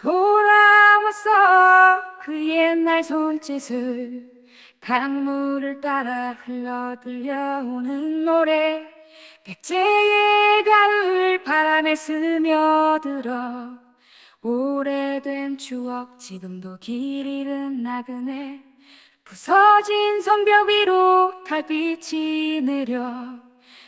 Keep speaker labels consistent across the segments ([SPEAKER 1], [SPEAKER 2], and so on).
[SPEAKER 1] 돌아왔어. 그 옛날 손짓을 강물을 따라 흘러 들려오는 노래. 백제의 가을 바람에 스며들어 오래된 추억 지금도 길 잃은 나그네. 부서진 성벽 위로 달빛이 내려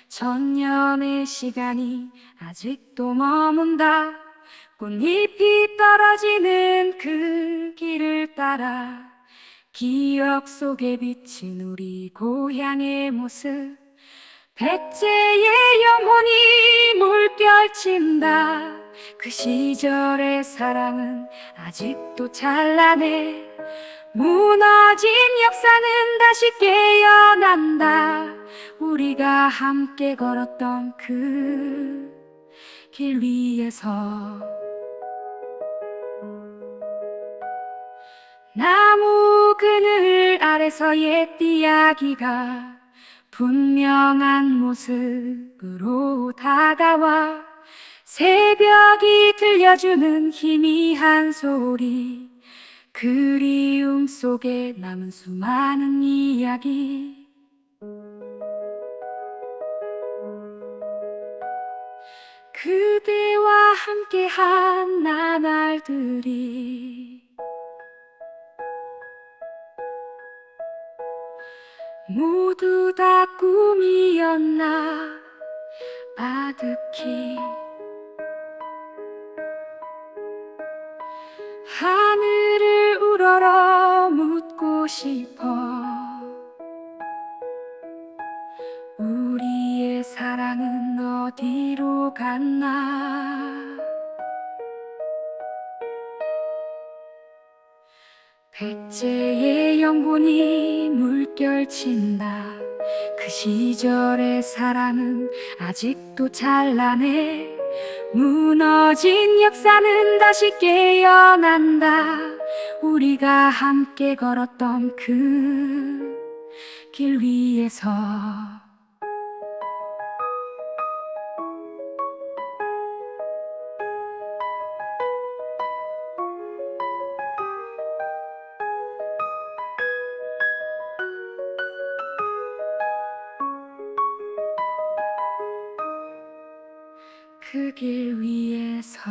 [SPEAKER 1] 천년의 시간이 아직도 머문다 꽃잎이 떨어지는 그 길을 따라 기억 속에 비친 우리 고향의 모습 백제의 영혼이 물결친다. 그 시절의 사랑은 아직도 찬란해. 무너진 역사는 다시 깨어난다. 우리가 함께 걸었던 그 길 위에서. 나무 그늘 아래서 옛 이야기가 분명한 모습으로 다가와 새벽이 들려주는 희미한 소리 그리움 속에 남은 수많은 이야기 그대와 함께한 나날들이 모두 다 꿈이었나 아득히 하늘을 우러러 묻고 싶어 우리의 사랑은 어디로 갔나? 백제의 영혼이 물결친다. 그 시절의 사랑은 아직도 찬란해. 무너진 역사는 다시 깨어난다. 우리가 함께 걸었던 그 길 위에서 그 길 위에서